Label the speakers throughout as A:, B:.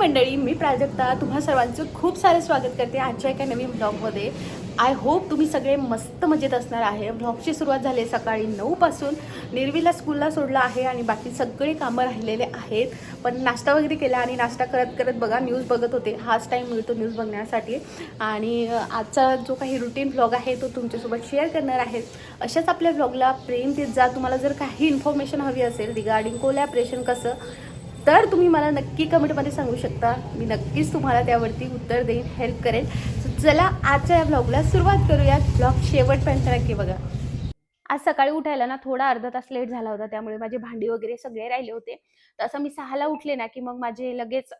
A: मंडळी मी प्राजक्ता. तुम्हा सर्वांचं खूप सारं स्वागत करते आजच्या एका नवीन ब्लॉगमध्ये. आय होप तुम्ही सगळे मस्त मजेत असणार आहे. ब्लॉगची सुरुवात झाली आहे सकाळी नऊपासून निर्वीला स्कूलला सोडलं आहे आणि बाकी सगळे कामं राहिलेले आहेत. पण नाश्ता वगैरे केला आणि नाश्ता करत करत बघा न्यूज बघत होते. हाच टाईम मिळतो न्यूज बघण्यासाठी. आणि आजचा जो काही रुटीन ब्लॉग आहे तो तुमच्यासोबत शेअर करणार आहे. अशाच आपल्या ब्लॉगला प्रेम देत जा. तुम्हाला जर काही इन्फॉर्मेशन हवी असेल रिगार्डिंग कोलॅपरेशन कसं तर तुम्ही मला नक्की कमेंटमध्ये सांगू शकता. मी नक्कीच तुम्हाला त्यावरती उत्तर देईन हेल्प करेल चला आजच्या या ब्लॉगला सुरुवात करूया ब्लॉग शेवटपर्यंत नक्की बघा. आज सकाळी उठायला ना थोडा अर्धा तास लेट झाला होता त्यामुळे माझे भांडी वगैरे सगळे राहिले होते. तसं मी सहाला उठले ना की मग माझे लगेच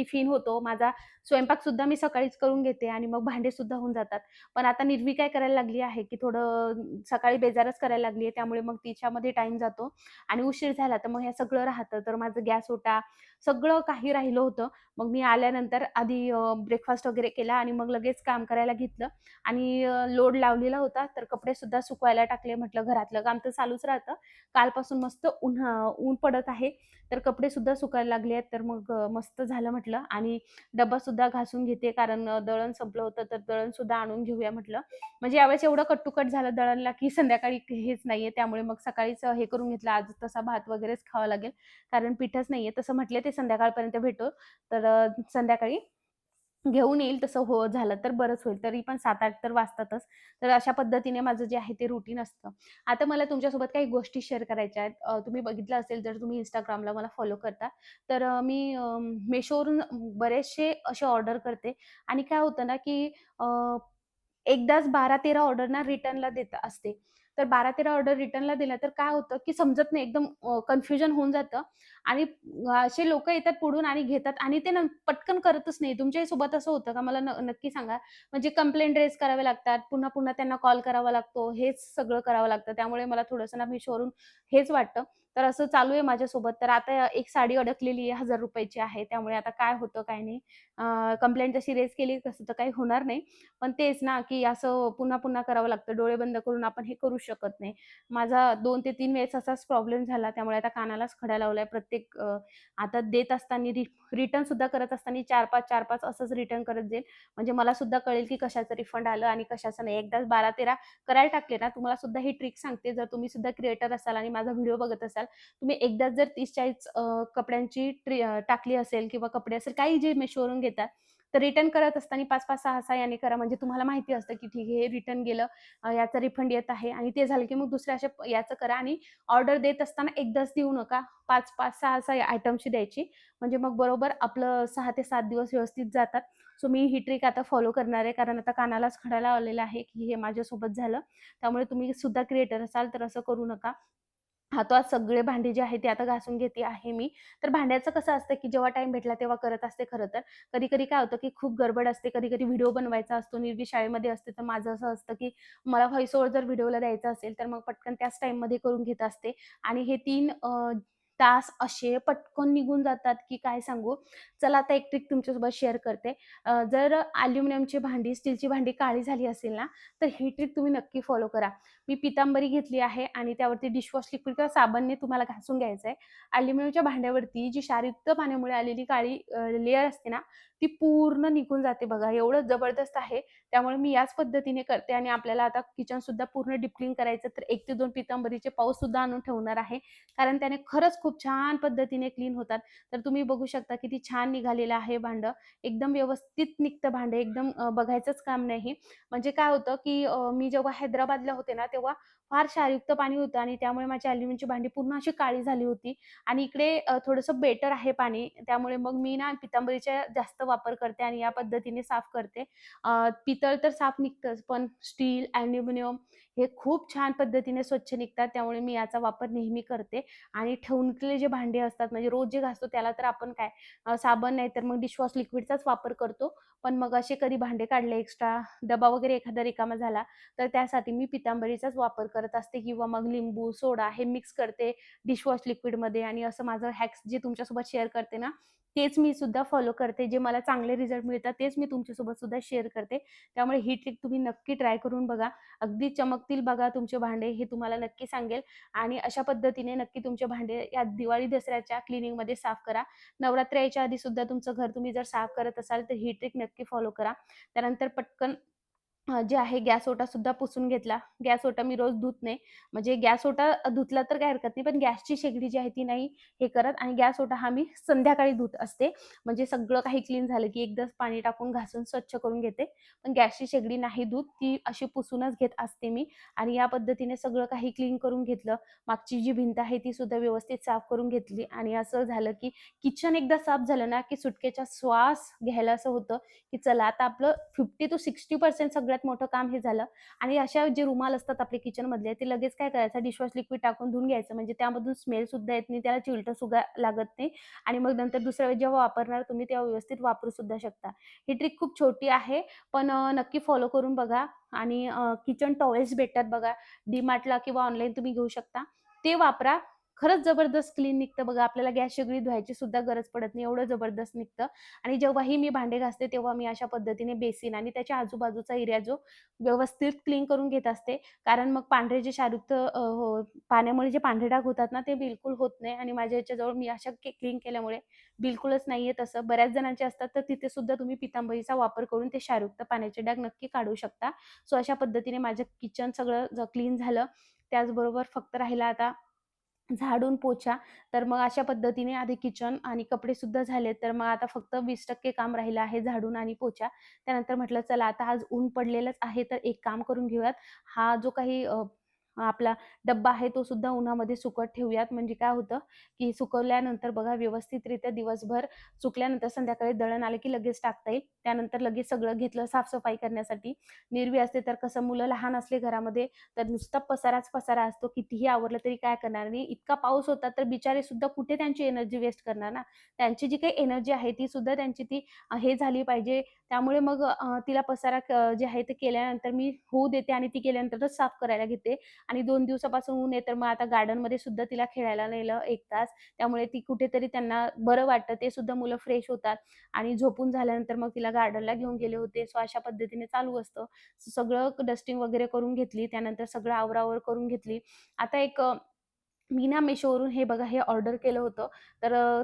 A: टिफिन होतो माझा स्वयंपाक सुद्धा मी सकाळीच करून घेते आणि मग भांडे सुद्धा होऊन जातात. पण आता निर्वी काय करायला लागली आहे की थोडं सकाळी बेजारच करायला लागली आहे त्यामुळे मग तिच्यामध्ये टाइम जातो आणि उशीर झाला तर मग हे सगळं राहतं. तर माझं गॅस ओटा सगळं काही राहिलं होतं. मग मी आल्यानंतर आधी ब्रेकफास्ट वगैरे केला आणि मग लगेच काम करायला घेतलं आणि लोड लावलेला होता. तर कपडे सुद्धा सुकवायला टाकले म्हटलं घरातलं काम तर चालूच राहतं. कालपासून मस्त ऊन ऊन पडत आहे. तर कपडे सुद्धा सुकायला लागले आहेत. तर मग मस्त झालं म्हटलं आणि डब्बा सुद्धा घासून घेते कारण दळण संपलं होतं तर दळण सुद्धा आणून घेऊया म्हटलं. म्हणजे यावेळेस एवढं कट्टुकट झालं दळणला की संध्याकाळी हेच नाहीये त्यामुळे मग सकाळीच हे करून घेतलं. आज तसा भात वगैरेच खावा लागेल कारण पीठच नाहीये. तसं म्हटलं ते संध्याकाळपर्यंत भेटो. तर संध्याकाळी घेऊन येईल तसं हो झालं तर बरंच होईल. तरी पण सात आठ तर वाजतातच. तर अशा पद्धतीने माझं जे आहे ते रुटीन असतं. आता मला तुमच्यासोबत काही गोष्टी शेअर करायच्या आहेत. तुम्ही बघितलं असेल जर तुम्ही इंस्टाग्रामला मला फॉलो करता. तर मी मेशोवरून बरेचसे असे ऑर्डर करते. आणि काय होतं ना की एकदाच बारा तेरा ऑर्डर ना रिटर्नला देत असते. तर बारा तेरा ऑर्डर रिटर्नला दिल्या तर काय होतं की समजत नाही एकदम कन्फ्युजन होऊन जातं. आणि असे लोक येतात पुढून आणि घेतात आणि ते पटकन करतच नाही. तुमच्याही सोबत असं होतं का? मला न नक्की सांगा. म्हणजे कंप्लेंट रेज करावे लागतात पुन्हा पुन्हा त्यांना कॉल करावा लागतो हेच सगळं करावं लागतं. त्यामुळे मला थोडंसं ना मिशोवरून हेच वाटतं. तर असं चालू आहे माझ्यासोबत. तर आता एक साडी अडकलेली आहे हजार रुपयाची आहे. त्यामुळे आता काय होतं काय नाही. कंप्लेंट जशी रेज केली तसं तर काही होणार नाही. पण तेच ना की असं पुन्हा पुन्हा करावं लागतं. डोळे बंद करून आपण हे करू शकत नाही. माझा दोन ते तीन वेळेस असाच प्रॉब्लेम झाला. त्यामुळे आता कानालाच खडा लावलाय. प्रत्येक आता देत असताना रि रिटर्न सुद्धा करत असताना चार पाच चार पाच असंच रिटर्न करत जाईल. म्हणजे मला सुद्धा कळेल की कशाचं रिफंड आलं आणि कशाचं नाही. एकदाच बारा तेरा करायला टाकले ना तुम्हाला सुद्धा ही ट्रिक सांगते. जर तुम्ही सुद्धा क्रिएटर असाल आणि माझा व्हिडिओ बघत असाल तुम्ही एकदाच जर तीस चाळीस कपड्यांची ट्री टाकली असेल किंवा कपडे असेल काही जे मेशोवरून घेतात तर रिटर्न करत असताना पाच पाच सहा सहा याने करा. म्हणजे तुम्हाला माहिती असतं की ठीक आहे हे रिटर्न गेलं याचा रिफंड येत आहे आणि ते झालं की मग दुसऱ्या अशा याचं करा आणि ऑर्डर देत असताना एकदाच देऊ नका. पाच पाच सहा सहा आयटमची द्यायची. म्हणजे मग बरोबर आपलं सहा ते सात दिवस व्यवस्थित जातात. सो मी ही ट्रिक आता फॉलो करणार आहे. कारण आता कानालाच खडायला आलेलं आहे की हे माझ्यासोबत झालं. त्यामुळे तुम्ही सुद्धा क्रिएटर असाल तर असं करू नका. हातात सगळे भांडे जे आहे ते आता घासून घेते आहे मी. तर भांड्याचं कसं असतं की जेव्हा टाइम भेटला तेव्हा करत असते खरं तर. कधी कधी काय होतं की खूप गडबड असते कधी कधी व्हिडिओ बनवायचा असतो निर्वी शाळेमध्ये असते तर माझं असं असतं की मला व्हॉइस ओव्हर जर व्हिडिओला द्यायचा असेल तर मग पटकन त्याच टाइममध्ये करून घेत असते. आणि हे तीन तास असे पटकन निघून जातात की काय सांगू? चला आता एक ट्रिक तुमच्यासोबत शेअर करते. जर अल्युमिनियमची भांडी स्टीलची भांडी काळी झाली असेल ना तर ही ट्रिक तुम्ही नक्की फॉलो करा. मी पितांबरी घेतली आहे आणि त्यावरती डिशवॉश लिक्विड किंवा साबणने तुम्हाला घासून घ्यायचं आहे अल्युमिनियमच्या भांड्यावरती जी क्षारयुक्त पाण्यामुळे आलेली काळी लेअर असते ना ती पूर्ण निघून जाते बघा. एवढं जबरदस्त आहे. त्यामुळे मी याच पद्धतीने करते आणि आपल्याला आता किचन सुद्धा पूर्ण डिप्लिन क्लीन करायचं तर एक ते दोन पितांबरीचे पाऊस सुद्धा आणून ठेवणार आहे. कारण त्याने खरंच खूप खूप छान पद्धतीने क्लीन होतात. तर तुम्ही बघू शकता किती छान निघालेलं आहे भांडं. एकदम व्यवस्थित निघतं भांडं. एकदम बघायचंच काम नाही. म्हणजे काय होतं की मी जेव्हा हैदराबादला होते ना तेव्हा फार क्षारयुक्त पाणी होतं आणि त्यामुळे माझी अल्युमिनियमची भांडी पूर्ण अशी काळी झाली होती. आणि इकडे थोडंसं बेटर आहे पाणी. त्यामुळे मग मी ना पितांबरीचा जास्त वापर करते आणि या पद्धतीने साफ करते. पितळ तर साफ निघतंच पण स्टील ॲल्युमिनियम हे खूप छान पद्धतीने स्वच्छ निघतात. त्यामुळे मी याचा वापर नेहमी करते. आणि ठेवणीतले जे भांडे असतात म्हणजे रोज जे घासतो त्याला तर आपण काय साबण नाही तर मग डिशवॉश लिक्विडचाच वापर करतो. पण मग असे कधी भांडे काढले एक्स्ट्रा डबा वगैरे एखादा रिकामा झाला तर त्यासाठी मी पितांबरीचाच वापर करते. करत असते किंवा मग लिंबू सोडा हे मिक्स करते डिशवॉश लिक्विडमध्ये आणि असं माझं हॅक्स जे तुमच्यासोबत शेअर करते ना तेच मी सुद्धा फॉलो करते. जे मला चांगले रिझल्ट मिळतात तेच मी तुमच्यासोबत सुद्धा शेअर करते. त्यामुळे ही ट्रिक तुम्ही नक्की ट्राय करून बघा. अगदी चमकतील बघा तुमचे भांडे हे तुम्हाला नक्की सांगेल. आणि अशा पद्धतीने नक्की तुमचे भांडे या दिवाळी दसऱ्याच्या क्लिनिंगमध्ये साफ करा. नवरात्र याच्या आधी सुद्धा तुमचं घर तुम्ही जर साफ करत असाल तर ही ट्रिक नक्की फॉलो करा. त्यानंतर पटकन जे आहे गॅस ओटा सुद्धा पुसून घेतला. गॅस ओटा मी रोज धुत नाही. म्हणजे गॅस ओटा धुतला तर काही हरकत नाही पण गॅसची शेगडी जी आहे ती नाही हे करत आणि गॅस ओटा हा मी संध्याकाळी धुत असते. म्हणजे सगळं काही क्लीन झालं की एकदाच पाणी टाकून घासून स्वच्छ करून घेते. पण गॅसची शेगडी नाही धुत ती अशी पुसूनच घेत असते मी आणि या पद्धतीने सगळं काही क्लीन करून घेतलं. मागची जी भिंत आहे ती सुद्धा व्यवस्थित साफ करून घेतली आणि असं झालं की किचन एकदा साफ झालं ना की सुटकेचा श्वास घ्यायला असं होतं की चला आता आपलं फिफ्टी टू सिक्स्टी पर्सेंट सगळ्यात मोठं काम हे झालं. आणि अशा जे रुमाल असतात आपले किचन मधले ते लगेच काय करायचं? डिशवॉश लिक्विड टाकून धुवून घ्यायचं. म्हणजे त्यामधून स्मेल सुद्धा येत नाही त्याला चिलटं सुद्धा लागत नाही. आणि मग नंतर दुसऱ्या वेळेस जेव्हा वापरणार तुम्ही तेव्हा व्यवस्थित वापरू सुद्धा शकता. ही ट्रिक खूप छोटी आहे पण नक्की फॉलो करून बघा. आणि किचन टॉवेल्स भेटतात बघा. डीमार्टला किंवा ऑनलाईन तुम्ही घेऊ शकता. ते वापरा. खरंच जबरदस्त क्लीन निघतं. बघा आपल्याला गॅस शेगडी धुवायची सुद्धा गरज पडत नाही. एवढं जबरदस्त निघतं. आणि जेव्हाही मी भांडे घासते तेव्हा मी अशा पद्धतीने बेसिन आणि त्याच्या आजूबाजूचा एरिया जो व्यवस्थित क्लीन करून घेत असते. कारण मग पांढरे जे शारुक्त हो पाण्यामुळे जे पांढरे डाग होतात ना ते बिलकुल होत नाही. आणि माझ्या याच्याजवळ मी अशा क्लीन केल्यामुळे बिलकुलच नाहीये तसं. बऱ्याच जणांचे असतात तर तिथे सुद्धा तुम्ही पितांबरीचा वापर करून ते शारुक्त पाण्याचे डाग नक्की काढू शकता. सो अशा पद्धतीने माझं किचन सगळं क्लीन झालं. त्याचबरोबर फक्त राहिला आता झाडून पोछा. तर मग अशा पद्धतीने आधी किचन आणि कपडे सुद्धा झाले तर मग आता फक्त वीस टक्के काम राहिलं आहे झाडून आणि पोछा. त्यानंतर म्हटलं चला आता आज ऊन पडलेलंच आहे तर एक काम करून घेऊयात. हा जो काही आपला डब्बा आहे तो सुद्धा उन्हामध्ये सुकत ठेवूयात. म्हणजे काय होतं की सुकवल्यानंतर बघा व्यवस्थितरित्या दिवसभर सुकल्यानंतर संध्याकाळी दळण आलं की लगेच टाकता येईल. त्यानंतर लगेच सगळं घेतलं साफसफाई करण्यासाठी. निर्वी असते तर कसं मुलं लहान असले घरामध्ये तर नुसता पसाराच पसारा असतो. कितीही आवरलं तरी काय करणार आणि इतका पाऊस होता तर बिचारे सुद्धा कुठे त्यांची एनर्जी वेस्ट करणार ना? त्यांची जी काही एनर्जी आहे ती सुद्धा त्यांची ती हे झाली पाहिजे. त्यामुळे मग तिला पसारा जे आहे ते केल्यानंतर मी होऊ देते आणि ती केल्यानंतरच साफ करायला घेते. आणि दोन दिवसापासून ऊन आहे तर मग आता गार्डनमध्ये सुद्धा तिला खेळायला नेलं एक तास. त्यामुळे ती कुठेतरी त्यांना बरं वाटतं. ते सुद्धा मुलं फ्रेश होतात. आणि झोपून झाल्यानंतर मग तिला गार्डनला घेऊन गेले होते. सो अशा पद्धतीने चालू असतं. सगळं डस्टिंग वगैरे करून घेतली. त्यानंतर सगळं आवरावर करून घेतली. आता एक मी ना मेशोवरून हे बघा हे ऑर्डर केलं होतं. तर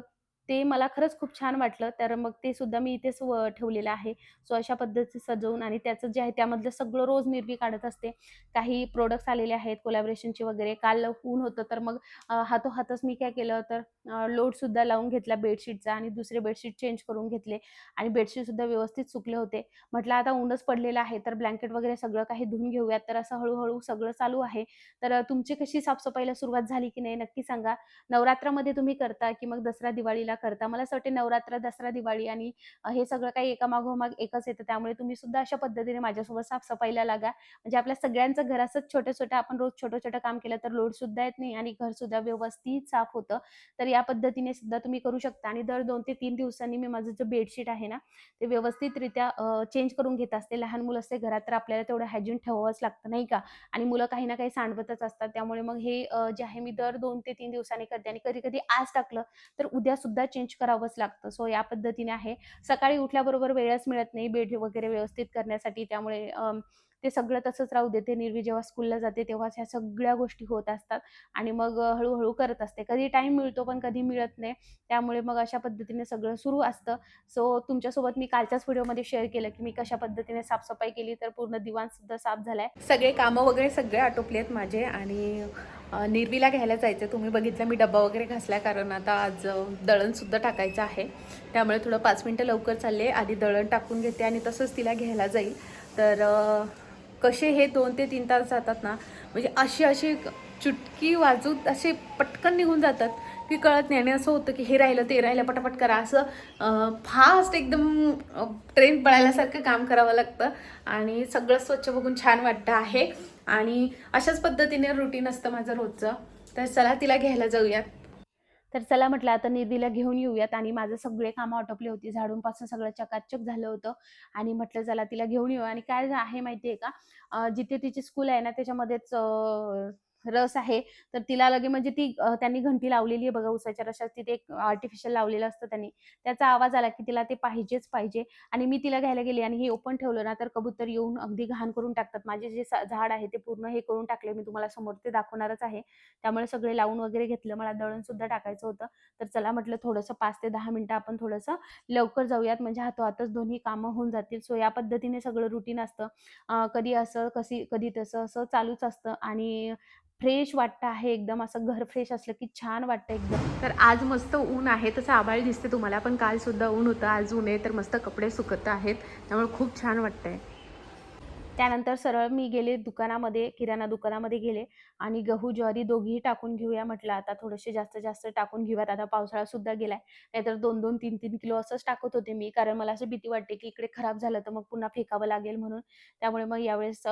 A: ते मला खरंच खूप छान वाटलं. तर मग ते सुद्धा मी इथेच व ठेवलेलं आहे. सो अशा पद्धतीने सजवून आणि त्याचं जे आहे त्यामधलं सगळं रोज निर्वी काढत असते. काही प्रोडक्ट्स आलेले आहेत कोलॅबरेशनचे वगैरे. काल ऊन होतं तर मग हातोहातच मी काय केलं तर लोडसुद्धा लावून घेतला बेडशीटचा आणि दुसरे बेडशीट चेंज करून घेतले आणि बेडशीटसुद्धा व्यवस्थित सुकले होते. म्हटलं आता ऊनच पडलेलं आहे तर ब्लँकेट वगैरे सगळं काही धुवून घेऊयात. तर असं हळूहळू सगळं चालू आहे. तर तुमची कशी साफसफाईला सुरुवात झाली की नाही नक्की सांगा. नवरात्रामध्ये तुम्ही करता की मग दसरा दिवाळीला करता. मला असं वाटते नवरात्र दसरा दिवाळी आणि हे सगळं काही एकामागोमाग एकच येतं. त्यामुळे तुम्ही सुद्धा अशा पद्धतीने माझ्यासोबत साफसफाईला लागा. म्हणजे आपल्या सगळ्यांचं घर असंच छोटं छोटं आपण रोज छोटं छोटं काम केलं तर लोड सुद्धा येत नाही आणि घर सुद्धा व्यवस्थित साफ होतं. तर या पद्धतीने सुद्धा तुम्ही करू शकता. आणि दर दोन ते तीन दिवसांनी मी माझं जे बेडशीट आहे ना ते व्यवस्थितरित्या चेंज करून घेत असते. लहान मुलं असते घरात तर आपल्याला तेवढं हायजीन ठेवावंच लागतं नाही का? आणि मुलं काही ना काही सांडवतच असतात. त्यामुळे मग हे जे आहे मी दर दोन ते तीन दिवसांनी करते. आणि कधी कधी आज टाकलं तर उद्या सुद्धा चेंज करावंच लागतं. सो या पद्धतीने आहे. सकाळी उठल्याबरोबर वेळच मिळत नाही. बेड वगैरे व्यवस्थित करण्यासाठी. त्यामुळे ते सगळं तसंच राहू देते. निर्वी जेव्हा स्कूलला जाते तेव्हाच ह्या सगळ्या गोष्टी होत असतात. आणि मग हळूहळू करत असते. कधी टाइम मिळतो पण कधी मिळत नाही. त्यामुळे मग अशा पद्धतीने सगळं सुरू असतं. सो तुमच्यासोबत मी कालच्याच व्हिडिओमध्ये शेअर केलं की मी कशा पद्धतीने साफसफाई केली तर पूर्ण दिवाण सुद्धा साफ झालाय. सगळे कामं वगैरे सगळे आटोपले आहेत माझे आणि निर्वीला घ्यायला जायचं तुम्ही बघितलं मी डब्बा वगैरे घासला कारण आता आज दळणसुद्धा टाकायचं आहे. त्यामुळे थोडं पाच मिनटं लवकर चालले. आधी दळण टाकून घेते आणि तसंच तिला घ्यायला जाईल. तर कसे हे दोन ते तीन तास जातात ना म्हणजे अशी अशी चुटकी वाजून असे पटकन निघून जातात की कळत नाही. आणि असं होतं की हे राहिलं ते राहिलं पटापट करा. असं फास्ट एकदम ट्रेन पळायल्यासारखं काम करावं लागतं. आणि सगळं स्वच्छ बघून छान वाटतं आहे. आणि अशाच पद्धतीने रुटीन असतं माझं रोजचं. तर चला तिला घ्यायला जाऊयात. तर चला म्हटलं आता निधीला घेऊन येऊयात. आणि माझं सगळे कामं आटोपली होती. झाडूंपासून सगळं चकाचक झालं होतं. आणि म्हटलं चला तिला घेऊन येऊ. आणि काय आहे माहिती आहे का जिथे तिची स्कूल आहे ना त्याच्यामध्येच रस आहे तर तिला लगे म्हणजे ती त्यांनी घंटी लावलेली आहे बघा उसाच्या रसात तिथे एक आर्टिफिशियल लावलेलं असतं त्यांनी. त्याचा आवाज आला की तिला ते पाहिजेच पाहिजे. आणि मी तिला घ्यायला गेली आणि हे ओपन ठेवलं ना तर कबूतर येऊन अगदी घाण करून टाकतात. माझे जे सा- झाड आहे ते पूर्ण हे करून टाकले मी तुम्हाला समोर ते दाखवणारच आहे. त्यामुळे सगळे लावून वगैरे घेतलं मला दळण सुद्धा टाकायचं होतं. तर चला म्हटलं थोडंसं पाच ते दहा मिनिटं आपण थोडंसं लवकर जाऊयात. म्हणजे हातोहातच दोन्ही कामं होऊन जातील. सो या पद्धतीने सगळं रुटीन असतं. कधी असं कशी कधी तसं असं चालूच असतं. आणि फ्रेश वाटतं आहे एकदम असं घर फ्रेश असलं की छान वाटतं एकदम. तर आज मस्त ऊन आहे तसं आभाळ दिसते तुम्हाला पण काल सुद्धा ऊन होतं आज ऊन आहे तर मस्त कपडे सुकत आहेत त्यामुळे खूप छान वाटतंय. त्यानंतर सरळ मी गेले दुकानामध्ये किराणा दुकानामध्ये गेले आणि गहू ज्वारी दोघीही टाकून घेऊया म्हटलं. आता थोडेसे जास्त जास्त टाकून घेऊयात आता पावसाळा सुद्धा गेलाय. नाहीतर दोन दोन तीन तीन किलो असंच टाकत होते मी कारण मला असं भीती वाटते की इकडे खराब झालं तर मग पुन्हा फेकावं लागेल म्हणून. त्यामुळे मग यावेळेस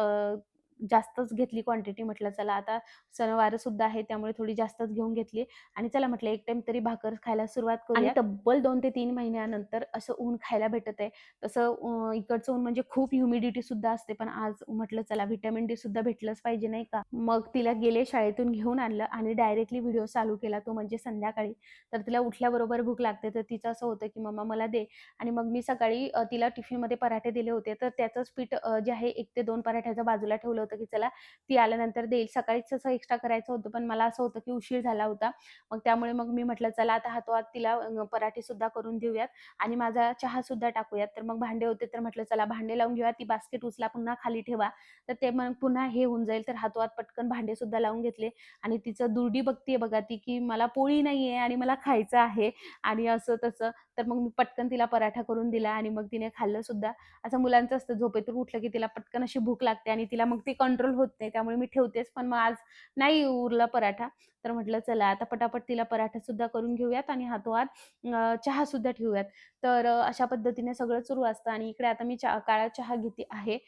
A: जास्तच घेतली क्वांटिटी म्हटलं चला आता सणवार सुद्धा आहे त्यामुळे थोडी जास्तच घेऊन घेतली. आणि चला म्हटलं एक टाइम तरी भाकर खायला सुरुवात करू आणि तब्बल दोन ते तीन महिन्यानंतर असं ऊन खायला भेटत आहे. तसं इकडचं ऊन म्हणजे खूप ह्युमिडिटी सुद्धा असते पण आज म्हटलं चला व्हिटॅमिन डी सुद्धा भेटलंच पाहिजे नाही का? मग तिला गेले शाळेतून घेऊन आणलं आणि डायरेक्टली व्हिडिओ चालू केला तो म्हणजे संध्याकाळी. तर तिला उठल्याबरोबर भूक लागते तर तिचं असं होतं की मम्मा मला दे. आणि मग मी सकाळी तिला टिफिनमध्ये पराठे दिले होते. तर त्याचंच पीठ जे आहे एक ते दोन पराठ्याचं बाजूला ठेवलं होतं की चला ती आल्यानंतर देईल. सकाळीच असं एक्स्ट्रा करायचं होतं पण मला असं होतं की उशीर झाला होता. मग त्यामुळे मग मी म्हटलं चला आता हातोहात तिला पराठे सुद्धा करून देऊयात आणि माझा चहा सुद्धा टाकूयात. तर मग भांडे होते तर म्हटलं चला भांडे लावून घेऊया ती बास्केट उचला पुन्हा खाली ठेवा. तर ते मग पुन्हा हे होऊन जाईल तर हातोहात पटकन भांडे सुद्धा लावून घेतले. आणि तिचं दुर्डी बघतीये बघा ती की मला पोळी नाहीये आणि मला खायचं आहे आणि असं तसं. तर मग मी पटकन तिला पराठा करून दिला आणि मग तिने खाल्लं सुद्धा. असं मुलांचं असतं झोपेतून उठलं की तिला पटकन अशी भूक लागते आणि तिला मग ती कंट्रोल होत नाही. त्यामुळे मी ठेवतेच पण मग आज नाही उरला पराठा. तर म्हटलं चला आता पटापट तिला पराठा सुद्धा करून घेऊयात आणि हातोहात चहा सुद्धा ठेवूयात. तर अशा पद्धतीने सगळं सुरू असतं आणि इकडे आता मी चहा काळा चहा घेते आहे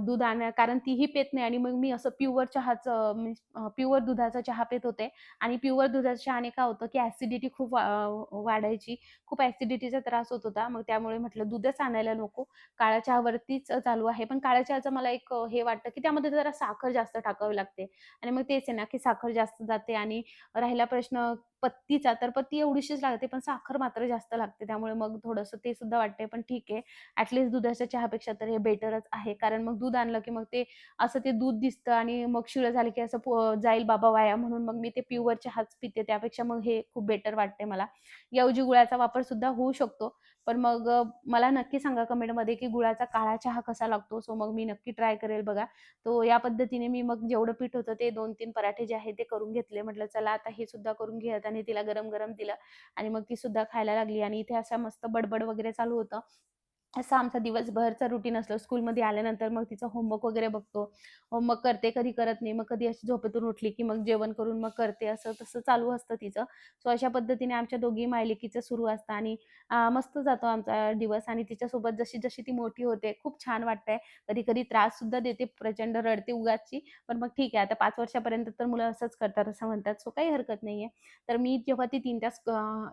A: दूध आणण्या कारण तीही पेत नाही आणि मग मी असं प्युअर चहाचं प्युअर दुधाचा चहा पेत होते आणि प्युअर दुधाच्या चहाने काय होतं की ॲसिडिटी खूप वा- वाढायची खूप ॲसिडिटीचा त्रास होत होता. मग त्यामुळे म्हटलं दूधच आणायला नको काळा चहावरतीच चालू आहे. पण काळ्या चहाचं मला एक हे वाटतं की त्यामध्ये जरा साखर जास्त टाकावी लागते आणि मग तेच आहे ना की साखर जास्त जाते आणि राहिला प्रश्न पत्तीचा तर पत्ती एवढीशीच लागते पण साखर मात्र जास्त लागते. त्यामुळे मग थोडंसं ते सुद्धा वाटते पण ठीक आहे. ऍटलीस्ट दुधाच्या चहापेक्षा तर हे बेटरच आहे. कारण मग दूध आणलं की मग ते असं ते दूध दिसतं आणि मग शिळं झालं की असं जाईल बाबा वाया म्हणून मग मी ते प्युअर चहाच पिते. त्यापेक्षा मग हे खूप बेटर वाटते मला. ऐवजी गुळाचा वापर सुद्धा होऊ शकतो. पण मग मला नक्की सांगा कमेंटमध्ये की गुळाचा काळा चहा कसा लागतो? सो मग मी नक्की ट्राय करेल बघा. तो या पद्धतीने मी मग जेवढं पीठ होतं ते दोन तीन पराठे जे आहे ते करून घेतले. म्हटलं चला आता हे सुद्धा करून घेत आणि तिला गरम गरम दिलं. आणि मग ती सुद्धा खायला लागली. आणि इथे असं मस्त बडबड वगैरे चालू होतं. असं आमचा दिवसभरचा रुटीन असलं स्कूलमध्ये आल्यानंतर मग तिचं होमवर्क वगैरे बघतो. होमवर्क करते कधी करत नाही. मग कधी अशी झोपेतून उठली की मग जेवण करून मग करते. असं तसं चालू असतं तिचं. सो अशा पद्धतीने आमच्या दोघी मायलेकीचं सुरू असतं आणि मस्त जातो आमचा दिवस. आणि तिच्यासोबत जशी जशी ती मोठी होते खूप छान वाटतंय. कधी कधी त्रास सुद्धा देते प्रचंड रडते उगाची पण मग ठीक आहे. आता पाच वर्षापर्यंत तर मुलं असंच करतात असं म्हणतात. सो काही हरकत नाहीये. तर मी जेव्हा ती तीन तास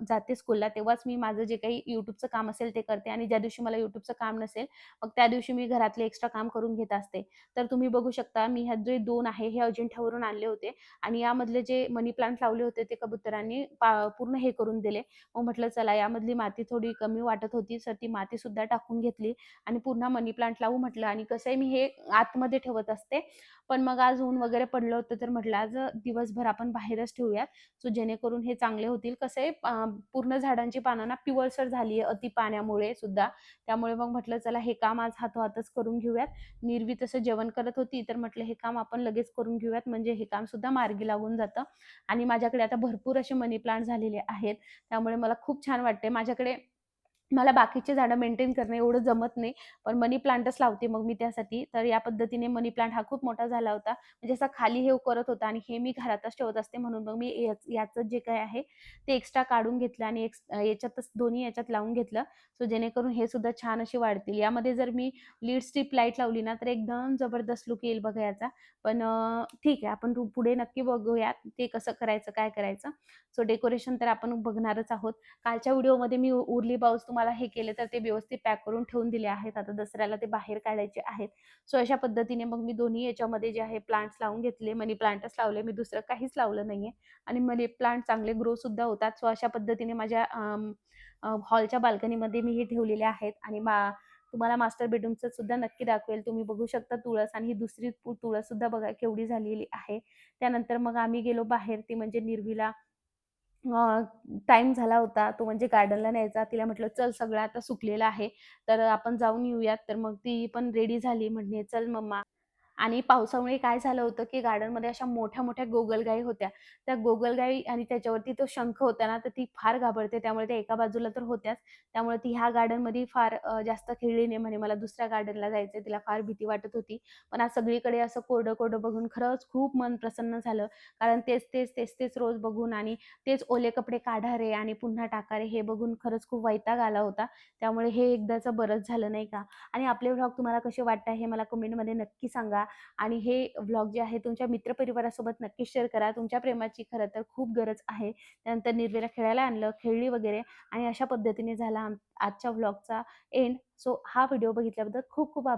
A: जाते स्कूलला तेव्हाच मी माझं जे काही यूट्यूबचं काम असेल ते करते. आणि ज्या दिवशी मला युट्यूबचं काम नसेल मग त्या दिवशी मी घरातले एक्स्ट्रा काम करून घेत असते. तर तुम्ही बघू शकता मी ह्या जे दोन आहे हे अजिंठ्यावरून आणले होते आणि यामधले जे मनी प्लांट लावले होते ते कबुतरांनी पूर्ण हे करून दिले. मग म्हटलं चला यामधली माती थोडी कमी वाटत होती तर ती माती सुद्धा टाकून घेतली आणि पुन्हा मनी प्लांट लावू म्हटलं आणि कसं मी हे आतमध्ये ठेवत असते. पण मग आज ऊन वगैरे पडलं होतं तर म्हटलं आज दिवसभर आपण बाहेरच ठेवूयात सो जेणेकरून हे चांगले होतील. कसं आहे पूर्ण झाडांची पानांना पिवळसर झाली आहे अति पाण्यामुळे सुद्धा. त्यामुळे मग म्हटलं चला हे काम आज हातोहातच करून घेऊयात. निर्वी तसं जेवण करत होती तर म्हटलं हे काम आपण लगेच करून घेऊयात. म्हणजे हे काम सुद्धा मार्गी लागून जातं. आणि माझ्याकडे आता भरपूर असे मनी प्लांट झालेले आहेत. त्यामुळे मला खूप छान वाटते माझ्याकडे मला बाकीचे झाडं मेंटेन करणं एवढं जमत नाही. पण मनी प्लांटच लावते मग मी त्यासाठी. तर या पद्धतीने मनी प्लांट हा खूप मोठा झाला होता. म्हणजे असा खाली हे करत होता आणि हे मी घरातच ठेवत असते म्हणून मग मी याच- याचं जे काय आहे ते एक्स्ट्रा काढून घेतलं आणि एक्स याच्यातच दोन्ही याच्यात लावून घेतलं. सो जेणेकरून हे सुद्धा छान अशी वाढतील. यामध्ये जर मी लीड स्ट्रीप लाइट लावली ना तर एकदम जबरदस्त लुक येईल बघा याचा. पण ठीक आहे. आपण पुढे नक्की बघूया ते कसं करायचं काय करायचं. सो डेकोरेशन तर आपण बघणारच आहोत. कालच्या व्हिडिओमध्ये मी उरली पाऊस तुम्हाला हे केले तर ते व्यवस्थित पॅक करून ठेवून दिले आहेत. आता दसऱ्याला ते बाहेर काढायचे आहेत. सो अशा पद्धतीने मग मी दोन्ही याच्यामध्ये जे आहे प्लांट्स लावून घेतले. मनी प्लांटच लावले. मी दुसरं काहीच लावलं नाहीये. आणि मनी प्लांट चांगले ग्रो सुद्धा होतात. सो अशा पद्धतीने माझ्या हॉलच्या बाल्कनीमध्ये मी हे ठेवलेले आहेत. आणि मा तुम्हाला मास्टर बेडरूमचं सुद्धा नक्की दाखवेल. तुम्ही बघू शकता तुळस आणि ही दुसरी तुळस सुद्धा बघा केवढी झालेली आहे. त्यानंतर मग आम्ही गेलो बाहेर. ती म्हणजे निर्विला टाइम झाला होता. तो म्हणजे गार्डनला न्यायचा. तिला म्हटलं चल सगळं आता सुकलेलं आहे. तर आपण जाऊन येऊयात. तर मग ती पण रेडी झाली. म्हणजे चल मम्मा. आणि पावसामुळे काय झालं होतं की गार्डनमध्ये अशा मोठ्या मोठ्या गोगलगाई होत्या. त्या गोगलगाई आणि त्याच्यावरती तो शंख होता ना तर ती फार घाबरते. त्यामुळे त्या एका बाजूला तर होत्याच. त्यामुळे ती ह्या गार्डनमध्ये फार जास्त खेळली नाही म्हणे. मला दुसऱ्या गार्डनला जायचं तिला फार भीती वाटत होती. पण आज सगळीकडे असं कोरडं कोरडं बघून खरंच खूप मन प्रसन्न झालं. कारण तेच तेच तेच तेच रोज बघून आणि तेच ओले कपडे काढा रे आणि पुन्हा टाका रे हे बघून खरंच खूप वैताग आला होता. त्यामुळे हे एकदाचं बरंच झालं नाही का? आणि आपले व्लॉग तुम्हाला कसे वाटतं हे मला कमेंटमध्ये नक्की सांगा. आणि हे व्लॉग जे आहे तुमच्या मित्रपरिवारासोबत नक्की शेअर करा. तुमच्या प्रेमाची खरं तर खूप गरज आहे. त्यानंतर निर्वेला खेळायला आणलं खेळली वगैरे आणि अशा पद्धतीने झाला आजच्या व्लॉगचा एंड सो हा व्हिडिओ बघितल्याबद्दल खूप खूप आभार.